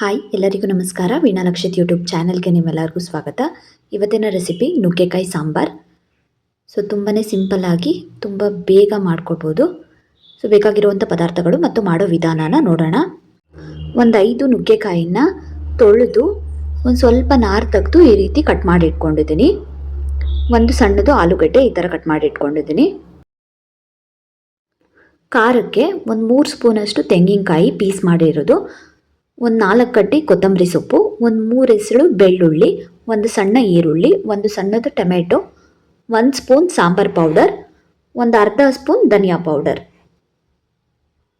Hi, ಎಲ್ಲರಿಗೂ ನಮಸ್ಕಾರ. Veena Lakshith YouTube ಚಾನಲ್ಗೆ ನಿಮ್ಮೆಲ್ಲರಿಗೂ ಸ್ವಾಗತ. ಇವತ್ತಿನ ರೆಸಿಪಿ ನುಗ್ಗೆಕಾಯಿ ಸಾಂಬಾರ್. ಸೊ ತುಂಬಾ ಸಿಂಪಲ್ಲಾಗಿ ತುಂಬ ಬೇಗ ಮಾಡ್ಕೋಬೋದು ಸೊ ಬೇಕಾಗಿರುವಂಥ ಪದಾರ್ಥಗಳು ಮತ್ತು ಮಾಡೋ ವಿಧಾನನ ನೋಡೋಣ. ಒಂದು ಐದು ನುಗ್ಗೆಕಾಯಿನ ತೊಳೆದು ಒಂದು ಸ್ವಲ್ಪ ನಾರು ತೆಗೆದು ಈ ರೀತಿ ಕಟ್ ಮಾಡಿ ಇಟ್ಕೊಂಡಿದ್ದೀನಿ. ಒಂದು ಸಣ್ಣದು ಆಲೂಗಡ್ಡೆ ಈ ಥರ ಕಟ್ ಮಾಡಿ ಇಟ್ಕೊಂಡಿದ್ದೀನಿ. ಖಾರಕ್ಕೆ ಒಂದು ಮೂರು ಸ್ಪೂನಷ್ಟು ತೆಂಗಿನಕಾಯಿ ಪೀಸ್ ಮಾಡಿರೋದು ಒಂದು ನಾಲ್ಕು ಕಡ್ಡಿ ಕೊತ್ತಂಬರಿ ಸೊಪ್ಪು, ಒಂದು ಮೂರು ಹೆಸರು ಬೆಳ್ಳುಳ್ಳಿ, ಒಂದು ಸಣ್ಣ ಈರುಳ್ಳಿ, ಒಂದು ಸಣ್ಣದು ಟೊಮೆಟೊ, ಒಂದು ಸ್ಪೂನ್ ಸಾಂಬಾರ್ ಪೌಡರ್, ಒಂದು ಅರ್ಧ ಸ್ಪೂನ್ ಧನಿಯಾ ಪೌಡರ್.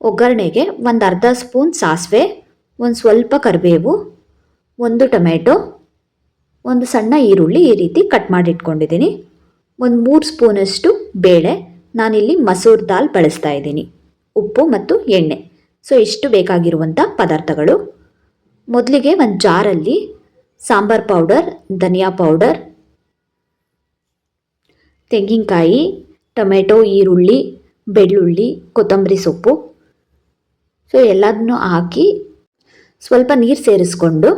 ಒಗ್ಗರಣೆಗೆ ಒಂದು ಅರ್ಧ ಸ್ಪೂನ್ ಸಾಸಿವೆ, ಒಂದು ಸ್ವಲ್ಪ ಕರಿಬೇವು, ಒಂದು ಟೊಮೆಟೊ, ಒಂದು ಸಣ್ಣ ಈರುಳ್ಳಿ ಈ ರೀತಿ ಕಟ್ ಮಾಡಿಟ್ಕೊಂಡಿದ್ದೀನಿ. ಒಂದು ಮೂರು ಸ್ಪೂನಷ್ಟು ಬೇಳೆ ನಾನಿಲ್ಲಿ ಮಸೂರ್ ದಾಲ್ ಬಳಸ್ತಾ ಇದ್ದೀನಿ. ಉಪ್ಪು ಮತ್ತು ಎಣ್ಣೆ. ಸೊ ಇಷ್ಟು ಬೇಕಾಗಿರುವಂಥ ಪದಾರ್ಥಗಳು? ಮೊದಲಿಗೆ ಒಂದು ಜಾರಲ್ಲಿ ಸಾಂಬಾರ್ ಪೌಡರ್, ಧನಿಯಾ ಪೌಡರ್, ತೆಂಗಿನಕಾಯಿ, ಟೊಮೆಟೊ, ಈರುಳ್ಳಿ, ಬೆಳ್ಳುಳ್ಳಿ, ಕೊತ್ತಂಬರಿ ಸೊಪ್ಪು. ಸೊ ಎಲ್ಲದನ್ನು ಹಾಕಿ ಸ್ವಲ್ಪ ನೀರು ಸೇರಿಸ್ಕೊಂಡು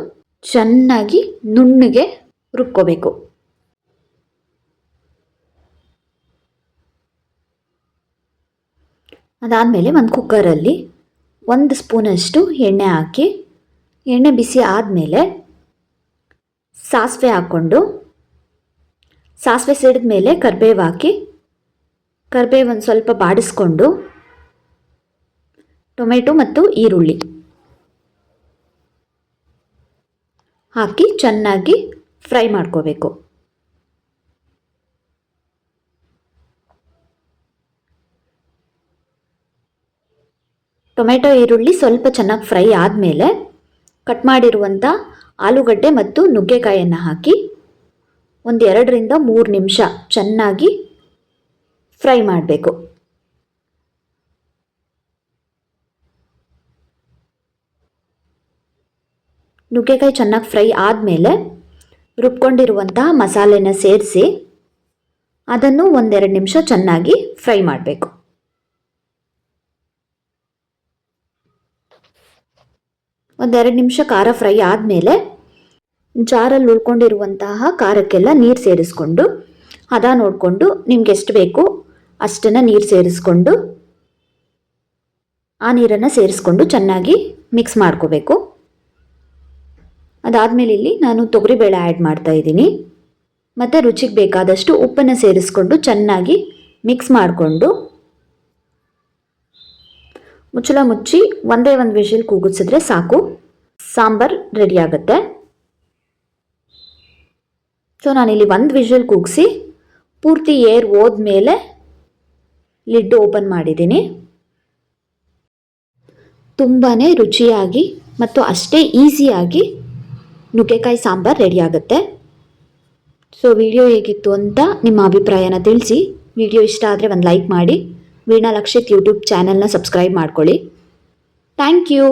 ಚೆನ್ನಾಗಿ ನುಣ್ಣಗೆ ರುಬ್ಕೋಬೇಕು. ಅದಾದಮೇಲೆ ಒಂದು ಕುಕ್ಕರಲ್ಲಿ ಒಂದು ಸ್ಪೂನಷ್ಟು ಎಣ್ಣೆ ಹಾಕಿ, ಎಣ್ಣೆ ಬಿಸಿ ಆದಮೇಲೆ ಸಾಸಿವೆ ಹಾಕ್ಕೊಂಡು, ಸಾಸಿವೆ ಸಿಡಿದ ಮೇಲೆ ಕರಿಬೇವು ಹಾಕಿ ಕರಿಬೇವು ಒಂದು ಸ್ವಲ್ಪ ಬಾಡಿಸ್ಕೊಂಡು, ಟೊಮೆಟೊ ಮತ್ತು ಈರುಳ್ಳಿ ಹಾಕಿ ಚೆನ್ನಾಗಿ ಫ್ರೈ ಮಾಡ್ಕೋಬೇಕು. ಟೊಮೆಟೊ ಈರುಳ್ಳಿ ಸ್ವಲ್ಪ ಚೆನ್ನಾಗಿ ಫ್ರೈ ಆದಮೇಲೆ ಕಟ್ ಮಾಡಿರುವಂಥ ಆಲೂಗಡ್ಡೆ ಮತ್ತು ನುಗ್ಗೆಕಾಯಿಯನ್ನು ಹಾಕಿ ಒಂದು ಎರಡರಿಂದ ಮೂರು ನಿಮಿಷ ಚೆನ್ನಾಗಿ ಫ್ರೈ ಮಾಡಬೇಕು. ನುಗ್ಗೆಕಾಯಿ ಚೆನ್ನಾಗಿ ಫ್ರೈ ಆದಮೇಲೆ ರುಬ್ಕೊಂಡಿರುವಂತಹ ಮಸಾಲೆನ ಸೇರಿಸಿ ಅದನ್ನು ಒಂದೆರಡು ನಿಮಿಷ ಚೆನ್ನಾಗಿ ಫ್ರೈ ಮಾಡಬೇಕು. ಒಂದೆರಡು ನಿಮಿಷ ಖಾರ ಫ್ರೈ ಆದಮೇಲೆ ಜಾರಲ್ಲಿ ಉಳ್ಕೊಂಡಿರುವಂತಹ ಖಾರಕ್ಕೆಲ್ಲ ನೀರು ಸೇರಿಸ್ಕೊಂಡು ಹದ ನೋಡಿಕೊಂಡು ನಿಮ್ಗೆ ಎಷ್ಟು ಬೇಕು ಅಷ್ಟನ್ನು ನೀರು ಸೇರಿಸ್ಕೊಂಡು, ಆ ನೀರನ್ನು ಸೇರಿಸ್ಕೊಂಡು ಚೆನ್ನಾಗಿ ಮಿಕ್ಸ್ ಮಾಡ್ಕೋಬೇಕು. ಅದಾದಮೇಲೆ ಇಲ್ಲಿ ನಾನು ತೊಗರಿಬೇಳೆ ಆ್ಯಡ್ ಮಾಡ್ತಾ ಇದ್ದೀನಿ. ಮತ್ತು ರುಚಿಗೆ ಬೇಕಾದಷ್ಟು ಉಪ್ಪನ್ನು ಸೇರಿಸ್ಕೊಂಡು ಚೆನ್ನಾಗಿ ಮಿಕ್ಸ್ ಮಾಡಿಕೊಂಡು ಮುಚ್ಚಳ ಮುಚ್ಚಿ ಒಂದೇ ಒಂದು ವಿಷಲ್ ಕೂಗಿಸಿದ್ರೆ ಸಾಕು. ಸಾಂಬಾರ್ ರೆಡಿ ಆಗುತ್ತೆ. ಸೊ ನಾನಿಲ್ಲಿ ಒಂದು ವಿಷಲ್ ಕೂಗಿಸಿ ಪೂರ್ತಿ ಏರ್ ಹೋದ್ಮೇಲೆ ಲಿಡ್ ಓಪನ್ ಮಾಡಿದ್ದೀನಿ. ತುಂಬಾ ರುಚಿಯಾಗಿ ಮತ್ತು ಅಷ್ಟೇ ಈಸಿಯಾಗಿ ನುಗ್ಗೆಕಾಯಿ ಸಾಂಬಾರ್ ರೆಡಿ ಆಗುತ್ತೆ. ಸೊ ವಿಡಿಯೋ ಹೇಗಿತ್ತು ಅಂತ ನಿಮ್ಮ ಅಭಿಪ್ರಾಯನ ತಿಳಿಸಿ. ವಿಡಿಯೋ ಇಷ್ಟ ಆದರೆ ಒಂದು ಲೈಕ್ ಮಾಡಿ. ವೀಣಾ ಲಕ್ಷಿತ್ ಯೂಟ್ಯೂಬ್ ಚಾನೆಲ್ನ ಸಬ್ಸ್ಕ್ರೈಬ್ ಮಾಡ್ಕೊಳ್ಳಿ. Thank you.